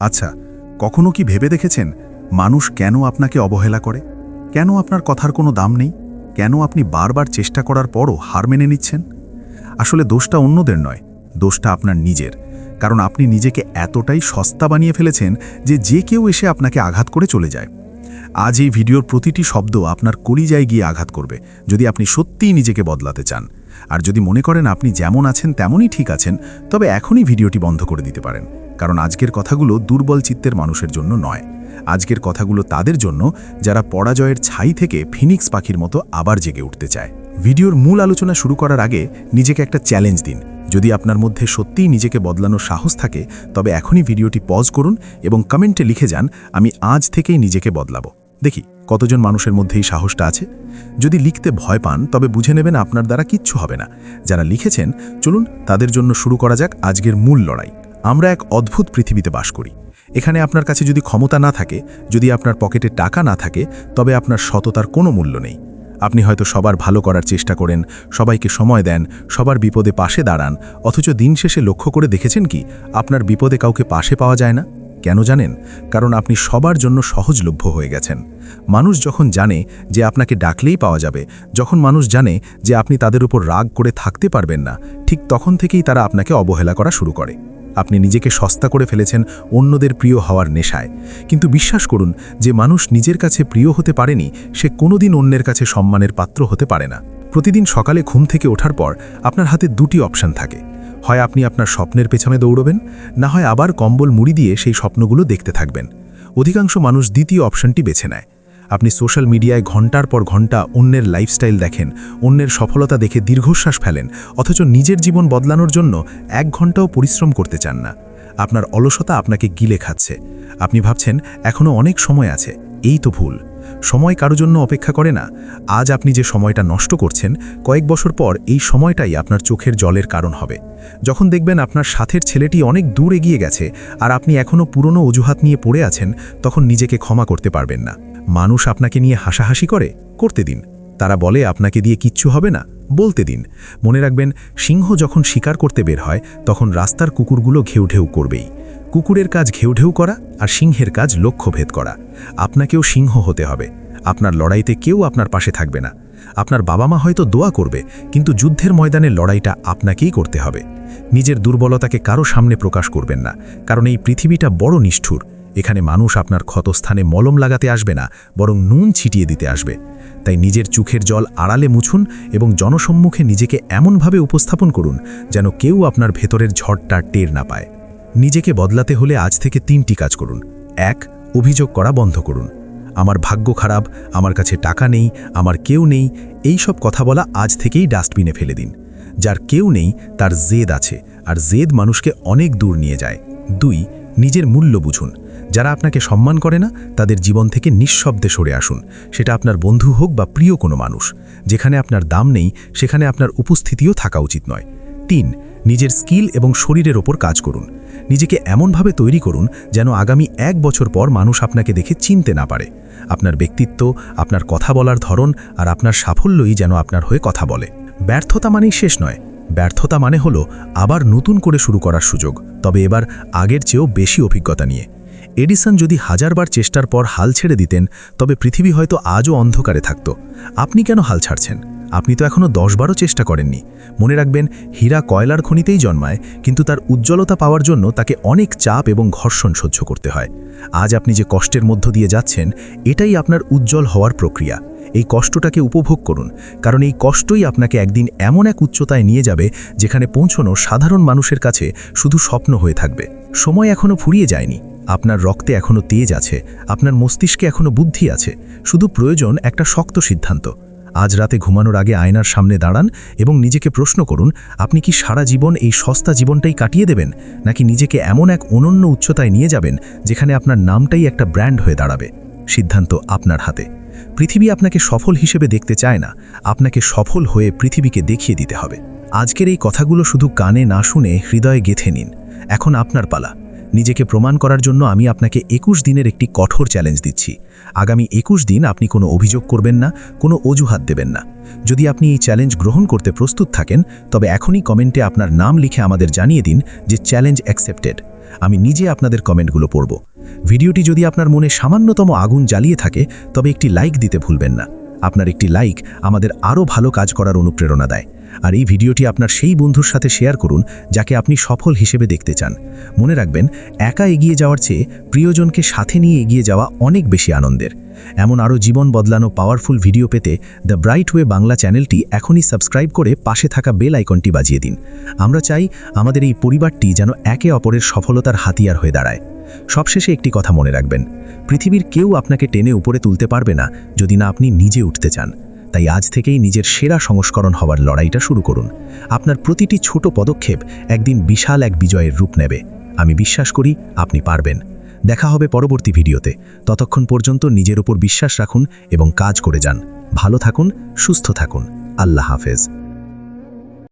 আচ্ছা কখনো কি ভেবে দেখেছেন মানুষ কেন আপনাকে অবহেলা করে? কেন আপনার কথার কোনো দাম নেই? কেন আপনি বারবার চেষ্টা করার পরও হার মেনে নিচ্ছেন? আসলে দোষটা অন্যদের নয়, দোষটা আপনার নিজের। কারণ আপনি নিজেকে এতটাই সস্তা বানিয়ে ফেলেছেন যে যে কেউ এসে আপনাকে আঘাত করে চলে যায়। আজ এই ভিডিওর প্রতিটি শব্দ আপনার কলিজায় গিয়ে আঘাত করবে, যদি আপনি সত্যিই নিজেকে বদলাতে চান। আর যদি মনে করেন আপনি যেমন আছেন তেমনই ঠিক আছেন, তবে এখনই ভিডিওটি বন্ধ করে দিতে পারেন। কারণ আজকের কথাগুলো দুর্বল চিত্তের মানুষের জন্য নয়। আজকের কথাগুলো তাদের জন্য যারা পরাজয়ের ছাই থেকে ফিনিক্স পাখির মতো আবার জেগে উঠতে চায়। ভিডিওর মূল আলোচনা শুরু করার আগে নিজেকে একটা চ্যালেঞ্জ দিন। যদি আপনার মধ্যে সত্যিই নিজেকে বদলানোর সাহস থাকে, তবে এখনই ভিডিওটি পজ করুন এবং কমেন্টে লিখে যান, আমি আজ থেকেই নিজেকে বদলাবো। দেখি, কতজন মানুষের মধ্যে এই সাহসটা আছে? যদি লিখতে ভয় পান, তবে বুঝে নেবেন আপনার দ্বারা কিচ্ছু হবে না। যারা লিখেছেন, চলুন তাদের জন্য শুরু করা যাক আজকের মূল লড়াই। আমরা এক অদ্ভুত পৃথিবীতে বাস করি। এখানে আপনার কাছে যদি ক্ষমতা না থাকে, যদি আপনার পকেটে টাকা না থাকে, তবে আপনার সততার কোনো মূল্য নেই। আপনি হয়তো সবার ভালো করার চেষ্টা করেন, সবাইকে সময় দেন, সবার বিপদে পাশে দাঁড়ান, অথচ দিন শেষে লক্ষ্য করে দেখেছেন কি, আপনার বিপদে কাউকে পাশে পাওয়া যায় না? কেন জানেন? কারণ আপনি সবার জন্য সহজলভ্য হয়ে গেছেন। মানুষ যখন জানে যে আপনাকে ডাকলেই পাওয়া যাবে, যখন মানুষ জানে যে আপনি তাদের উপর রাগ করে থাকতে পারবেন না, ঠিক তখন থেকেই তারা আপনাকে অবহেলা করা শুরু করে। আপনি নিজেকে সস্তা করে ফেলেছেন অন্যদের প্রিয় হওয়ার নেশায়। কিন্তু বিশ্বাস করুন, যে মানুষ নিজের কাছে প্রিয় হতে পারেনি, সে কোনোদিন অন্যের কাছে সম্মানের পাত্র হতে পারে না। প্রতিদিন সকালে ঘুম থেকে ওঠার পর আপনার হাতে দুটি অপশন থাকে। হয় আপনি আপনার স্বপ্নের পেছনে দৌড়বেন, না হয় আবার কম্বল মুড়ি দিয়ে সেই স্বপ্নগুলো দেখতে থাকবেন। অধিকাংশ মানুষ দ্বিতীয় অপশনটি বেছে নেয়। আপনি সোশ্যাল মিডিয়ায় ঘণ্টার পর ঘণ্টা অন্যের লাইফস্টাইল দেখেন, অন্যের সফলতা দেখে দীর্ঘশ্বাস ফেলেন, অথচ নিজের জীবন বদলানোর জন্য এক ঘন্টাও পরিশ্রম করতে চান না। আপনার অলসতা আপনাকে গিলে খাচ্ছে। আপনি ভাবছেন এখনও অনেক সময় আছে, এই তো ভুল। সময় কারও জন্য অপেক্ষা করে না। আজ আপনি যে সময়টা নষ্ট করছেন, কয়েক বছর পর এই সময়টাই আপনার চোখের জলের কারণ হবে। যখন দেখবেন আপনার সাথের ছেলেটি অনেক দূর এগিয়ে গেছে, আর আপনি এখনও পুরনো অজুহাত নিয়ে পড়ে আছেন, তখন নিজেকে ক্ষমা করতে পারবেন না। মানুষ আপনাকে নিয়ে হাসাহাসি করে, করতে দিন। তারা বলে, আপনাকে দিয়ে কিচ্ছু হবে না, বলতে দিন। মনে রাখবেন, সিংহ যখন শিকার করতে বের হয়, তখন রাস্তার কুকুরগুলো ঘেউ ঢেউ করবেই। কুকুরের কাজ ঘেউ ঢেউ করা আর সিংহের কাজ লক্ষ্যভেদ করা। আপনাকেও সিংহ হতে হবে। আপনার লড়াইতে কেউ আপনার পাশে থাকবে না। আপনার বাবা মা হয়তো দোয়া করবে, কিন্তু যুদ্ধের ময়দানে লড়াইটা আপনাকেই করতে হবে। নিজের দুর্বলতাকে কারও সামনে প্রকাশ করবেন না, কারণ এই পৃথিবীটা বড় নিষ্ঠুর। এখানে মানুষ আপনার ক্ষতস্থানে মলম লাগাতে আসবে না, বরং নুন ছিটিয়ে দিতে আসবে। তাই নিজের চোখের জল আড়ালে মুছুন এবং জনসম্মুখে নিজেকে এমনভাবে উপস্থাপন করুন যেন কেউ আপনার ভেতরের ঝড়টা টের না পায়। নিজেকে বদলাতে হলে আজ থেকে তিনটি কাজ করুন। এক, অভিযোগ করা বন্ধ করুন। আমার ভাগ্য খারাপ, আমার কাছে টাকা নেই, আমার কেউ নেই, এই সব কথা বলা আজ থেকেই ডাস্টবিনে ফেলে দিন। যার কেউ নেই, তার জেদ আছে, আর জেদ মানুষকে অনেক দূর নিয়ে যায়। দুই, নিজের মূল্য বুঝুন। যারা আপনাকে সম্মান করে না, তাদের জীবন থেকে নিঃশব্দে সরে আসুন। সেটা আপনার বন্ধু হোক বা প্রিয় কোনো মানুষ। যেখানে আপনার দাম নেই, সেখানে আপনার উপস্থিতিও থাকা উচিত নয়। তিন, নিজের স্কিল এবং শরীরের ওপর কাজ করুন। নিজেকে এমনভাবে তৈরি করুন যেন আগামী এক বছর পর মানুষ আপনাকে দেখে চিনতে না পারে। আপনার ব্যক্তিত্ব, আপনার কথা বলার ধরন আর আপনার সাফল্যই যেন আপনার হয়ে কথা বলে। ব্যর্থতা মানেই শেষ নয়। ব্যর্থতা মানে হলো আবার নতুন করে শুরু করার সুযোগ। তবে এবার আগের চেয়েও বেশি অভিজ্ঞতা নিয়ে। এডিসন যদি হাজারবার চেষ্টার পর হাল ছেড়ে দিতেন, তবে পৃথিবী হয়তো আজও অন্ধকারে থাকত। আপনি কেন হাল ছাড়ছেন? আপনি তো এখনও দশবারও চেষ্টা করেননি। মনে রাখবেন, হীরা কয়লার খনিতেই জন্মায়, কিন্তু তার উজ্জ্বলতা পাওয়ার জন্য তাকে অনেক চাপ এবং ঘর্ষণ সহ্য করতে হয়। আজ আপনি যে কষ্টের মধ্য দিয়ে যাচ্ছেন, এটাই আপনার উজ্জ্বল হওয়ার প্রক্রিয়া। এই কষ্টটাকে উপভোগ করুন, কারণ এই কষ্টই আপনাকে একদিন এমন এক উচ্চতায় নিয়ে যাবে, যেখানে পৌঁছনো সাধারণ মানুষের কাছে শুধু স্বপ্ন হয়ে থাকবে। সময় এখনও ফুরিয়ে যায়নি। আপনার রক্তে এখনও তেজ আছে, আপনার মস্তিষ্কে এখনও বুদ্ধি আছে, শুধু প্রয়োজন একটা শক্ত সিদ্ধান্ত। আজ রাতে ঘুমানোর আগে আয়নার সামনে দাঁড়ান এবং নিজেকে প্রশ্ন করুন, আপনি কি সারা জীবন এই সস্তা জীবনটাই কাটিয়ে দেবেন, নাকি নিজেকে এমন এক অনন্য উচ্চতায় নিয়ে যাবেন, যেখানে আপনার নামটাই একটা ব্র্যান্ড হয়ে দাঁড়াবে? সিদ্ধান্ত আপনার হাতে। পৃথিবী আপনাকে সফল হিসেবে দেখতে চায় না, আপনাকে সফল হয়ে পৃথিবীকে দেখিয়ে দিতে হবে। আজকের এই কথাগুলো শুধু কানে না শুনে হৃদয়ে গেথে নিন। এখন আপনার পালা। নিজেকে প্রমাণ করার জন্য আমি আপনাকে একুশ দিনের একটি কঠোর চ্যালেঞ্জ দিচ্ছি। আগামী একুশ দিন আপনি কোনো অভিযোগ করবেন না, কোনো অজুহাত দেবেন না। যদি আপনি এই চ্যালেঞ্জ গ্রহণ করতে প্রস্তুত থাকেন, তবে এখনই কমেন্টে আপনার নাম লিখে আমাদের জানিয়ে দিন যে চ্যালেঞ্জ অ্যাকসেপ্টেড আমি নিজে আপনাদের কমেন্টগুলো পড়ব। ভিডিওটি যদি আপনার মনে সামান্যতম আগুন জ্বালিয়ে থাকে, তবে একটি লাইক দিতে ভুলবেন না। আপনার একটি লাইক আমাদের আরও ভালো কাজ করার অনুপ্রেরণা দেয়। আর এই ভিডিওটি আপনার সেই বন্ধুর সাথে শেয়ার করুন, যাকে আপনি সফল হিসেবে দেখতে চান। মনে রাখবেন, একা এগিয়ে যাওয়ার চেয়ে প্রিয়জনকে সাথে নিয়ে এগিয়ে যাওয়া অনেক বেশি আনন্দের। এমন আরও জীবন বদলানো পাওয়ারফুল ভিডিও পেতে দ্য ব্রাইট ওয়ে বাংলা চ্যানেলটি এখনই সাবস্ক্রাইব করে পাশে থাকা বেল আইকনটি বাজিয়ে দিন। আমরা চাই আমাদের এই পরিবারটি যেন একে অপরের সফলতার হাতিয়ার হয়ে দাঁড়ায়। সবশেষে একটি কথা মনে রাখবেন, পৃথিবীর কেউ আপনাকে টেনে উপরে তুলতে পারবে না যদি না আপনি নিজে উঠতে চান। তাই আজ থেকেই নিজের সেরা সংস্করণ হওয়ার লড়াইটা শুরু করুন। আপনার প্রতিটি ছোট পদক্ষেপ একদিন বিশাল এক বিজয়ের রূপ নেবে। আমি বিশ্বাস করি আপনি পারবেন। দেখা হবে পরবর্তী ভিডিওতে। ততক্ষণ পর্যন্ত নিজের ওপর বিশ্বাস রাখুন এবং কাজ করে যান। ভালো থাকুন, সুস্থ থাকুন। আল্লাহ হাফেজ।